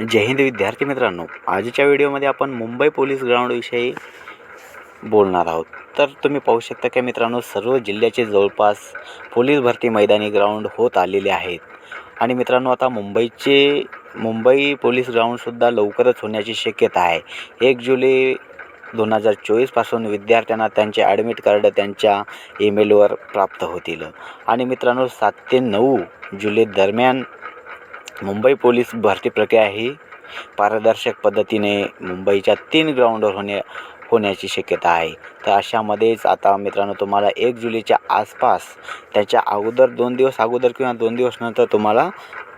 जय हिंद विद्यार्थी मित्रांनो. आजच्या व्हिडिओमध्ये आपण मुंबई पोलीस ग्राउंडविषयी बोलणार आहोत. तर तुम्ही पाहू शकता की मित्रांनो सर्व जिल्ह्याचे जवळपास पोलीस भरती मैदानी ग्राउंड होत आलेले आहेत. आणि मित्रांनो आता मुंबईचे मुंबई पोलीस ग्राउंडसुद्धा लवकरच होण्याची शक्यता आहे. एक जुलै दोन हजार चोवीसपासून विद्यार्थ्यांना त्यांचे ॲडमिट कार्ड त्यांच्या ईमेलवर प्राप्त होतील. आणि मित्रांनो सात ते नऊ जुलै दरम्यान मुंबई पोलीस भरती प्रक्रिया ही पारदर्शक पद्धतीने मुंबईच्या तीन ग्राउंडवर होणे होण्याची शक्यता आहे. तर अशामध्येच आता मित्रांनो तुम्हाला एक जुलैच्या आसपास त्याच्या अगोदर दोन दिवस अगोदर किंवा दोन दिवस नंतर तुम्हाला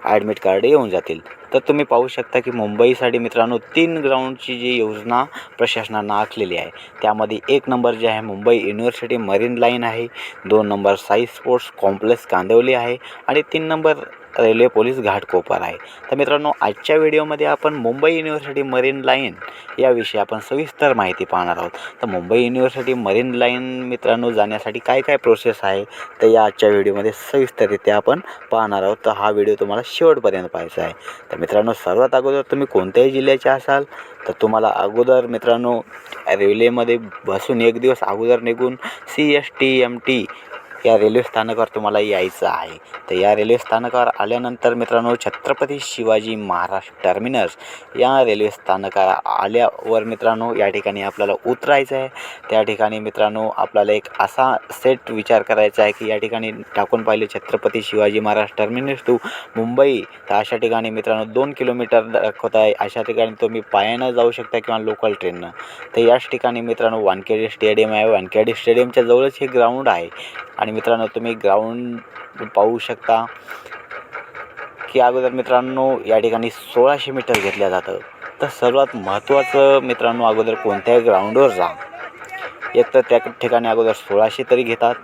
ॲडमिट कार्ड येऊन जातील. तर तुम्ही पाहू शकता की मुंबईसाठी मित्रांनो तीन ग्राउंडची जी योजना प्रशासनानं आखलेली आहे. त्यामध्ये एक नंबर जे आहे मुंबई युनिव्हर्सिटी मरीन लाईन आहे. दोन number Sai sports complex Kandivali आहे. आणि तीन नंबर रेल्वे पोलीस घाटकोपर आहे तर मित्रांनो आजच्या व्हिडिओमध्ये आपण मुंबई युनिव्हर्सिटी मरीन लाईन याविषयी आपण सविस्तर माहिती पाहणार आहोत. तर मुंबई युनिव्हर्सिटी मरीन लाईन मित्रांनो जाण्यासाठी काय काय प्रोसेस आहे तर या आजच्या व्हिडिओमध्ये सविस्तररित्या आपण पाहणार आहोत. तर हा व्हिडिओ तुम्हाला शेवटपर्यंत पाहायचा आहे. तर मित्रांनो सर्वात अगोदर तुम्ही कोणत्याही जिल्ह्याचे असाल तर तुम्हाला अगोदर मित्रांनो रेल्वेमध्ये बसून एक दिवस अगोदर निघून C S T M T या रेल्वे स्थानकावर तुम्हाला यायचं आहे. तर या रेल्वे स्थानकावर आल्यानंतर मित्रांनो छत्रपती शिवाजी महाराज टर्मिनस या रेल्वे स्थानकावर आल्यावर मित्रांनो या ठिकाणी आपल्याला उतरायचं आहे. त्या ठिकाणी मित्रांनो आपल्याला एक असा सेट विचार करायचा आहे की या ठिकाणी टाकून पाहिले छत्रपती शिवाजी महाराज टर्मिनस टू मुंबई. तर अशा ठिकाणी मित्रांनो दोन किलोमीटर दाखवत आहे. अशा ठिकाणी तुम्ही पायानं जाऊ शकता किंवा लोकल ट्रेननं तर याच ठिकाणी मित्रांनो वानखेडे स्टेडियम आहे. वानखेडे स्टेडियमच्या जवळच हे ग्राउंड आहे. आणि मित्रांनो तुम्ही ग्राउंड पाहू शकता की अगोदर मित्रांनो या ठिकाणी सोळाशे मीटर घेतलं जातं. तर सर्वात महत्त्वाचं मित्रांनो अगोदर कोणत्याही ग्राउंडवर जा. एक तर त्या ठिकाणी अगोदर सोळाशे तरी घेतात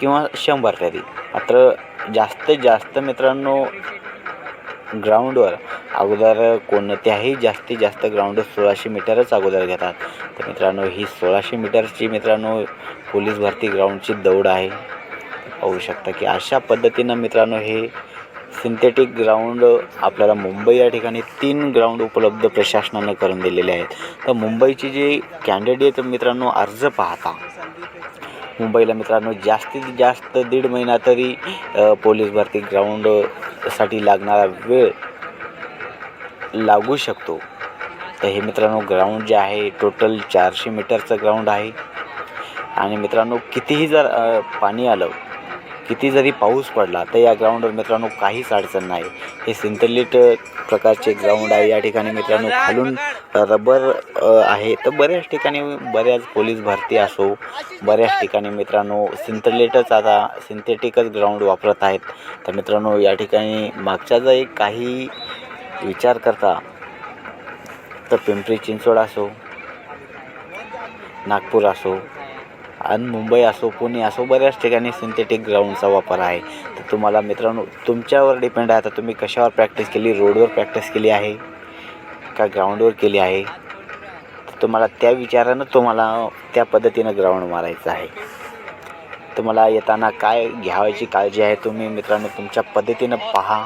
किंवा शंभर तरी. मात्र जास्तीत जास्त मित्रांनो ग्राउंडवर अगोदर कोणत्याही जास्तीत जास्त ग्राउंड सोळाशे मीटरच अगोदर घेतात. तर मित्रांनो ही सोळाशे मीटरची मित्रांनो पोलीस भरती ग्राउंडची दौड आहे. पाहू शकता की अशा पद्धतीनं मित्रांनो हे सिंथेटिक ग्राउंड आपल्याला मुंबई या ठिकाणी तीन ग्राउंड उपलब्ध प्रशासनानं करून दिलेले आहेत. तर मुंबईची जी कॅन्डिडेट मित्रांनो अर्ज पाहता. मुंबईला मित्रांनो जास्तीत जास्त दीड महिना तरी पोलीस भरती ग्राउंडसाठी लागणारा वेळ लागू शकतो. तर हे मित्रांनो ग्राउंड जे आहे टोटल चारशे मीटरचं ग्राउंड आहे. आणि मित्रांनो कितीही जर पाणी आलं किती जरी पाऊस पडला तर या ग्राउंडवर मित्रांनो काहीच अडचण नाही. हे सिंथलिट प्रकारचे ग्राउंड आहे. या ठिकाणी मित्रांनो खालून रबर आहे. तर बऱ्याच ठिकाणी बऱ्याच पोलीस भरती असो बऱ्याच ठिकाणी मित्रांनो सिंथलेटच आता सिंथेटिकच ग्राउंड वापरत आहेत. तर मित्रांनो या ठिकाणी मागच्या जर काही विचार करता तर पिंपरी चिंचवड असो नागपूर असो आणि मुंबई असो पुणे असो बऱ्याच ठिकाणी सिंथेटिक ग्राउंडचा वापर आहे. तर तुम्हाला मित्रांनो तुमच्यावर डिपेंड आहे. आता तुम्ही कशावर प्रॅक्टिस केली? रोडवर प्रॅक्टिस केली आहे? का ग्राउंडवर केली आहे? तर तुम्हाला त्या विचारानं तुम्हाला त्या पद्धतीनं ग्राउंड मारायचं आहे. तुम्हाला येताना काय घ्यावायची काळजी आहे? तुम्ही मित्रांनो तुमच्या पद्धतीनं पहा.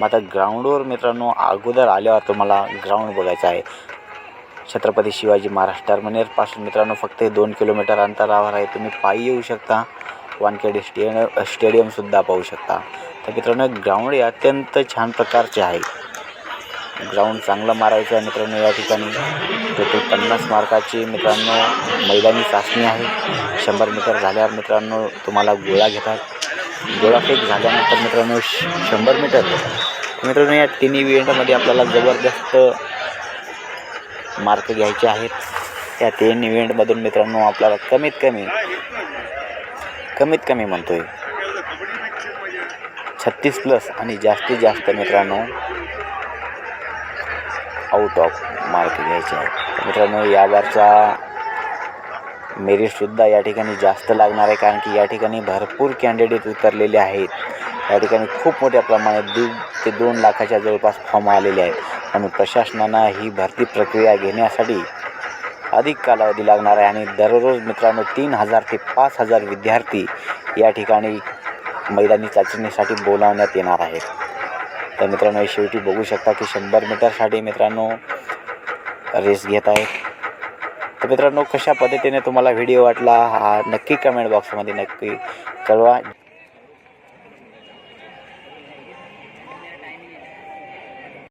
मग आता ग्राउंडवर मित्रांनो अगोदर आल्यावर तुम्हाला ग्राउंड बघायचं आहे. छत्रपती शिवाजी महाराज टर्मिनलपासून मित्रांनो फक्त दोन किलोमीटर अंतरावर आहे. तुम्ही पायी येऊ शकता. वानखेडे स्टेडियम स्टेडियमसुद्धा पाहू शकता. तर मित्रांनो ग्राउंड हे अत्यंत छान प्रकारचे आहे. ग्राउंड चांगलं मारायचं आहे मित्रांनो या ठिकाणी. टोटल पन्नास मार्काची मित्रांनो मैदानी चाचणी आहे. शंभर मीटर झाल्यावर मित्रांनो तुम्हाला गोळा घेतात. गोळाफेक झाल्यानंतर मित्रांनो श शंभर मीटर घेतात मित्रांनो या तिन्ही इव्हेंटमध्ये आपल्याला जबरदस्त मार्क घ्यायचे आहेत. त्या तीन इव्हेंटमधून मित्रांनो आपल्याला कमीत कमी कमीत कमी म्हणतोय छत्तीस प्लस आणि जास्तीत जास्त मित्रांनो आउट ऑफ मार्क घ्यायचे आहेत. मित्रांनो यावरचा मेरिटसुद्धा या ठिकाणी जास्त लागणार आहे कारण की या ठिकाणी भरपूर कॅन्डिडेट उतरलेले आहेत. या ठिकाणी खूप मोठ्या प्रमाणात दीड ते दोन लाखाच्या जवळपास फॉर्म आलेले आहेत. आणि प्रशासनानं ही भरती प्रक्रिया घेण्यासाठी अधिक कालावधी लागणार आहे. आणि दररोज मित्रांनो तीन हजार ते पाच हजार विद्यार्थी या ठिकाणी मैदानी चाचणीसाठी बोलावण्यात येणार आहेत. तर मित्रांनो हे शेवटी बघू शकता की शंभर मीटरसाठी मित्रांनो रेस घेत आहेत. तर मित्रांनो कशा पद्धतीने तुम्हाला व्हिडिओ वाटला हा नक्की कमेंट बॉक्समध्ये नक्की कळवा.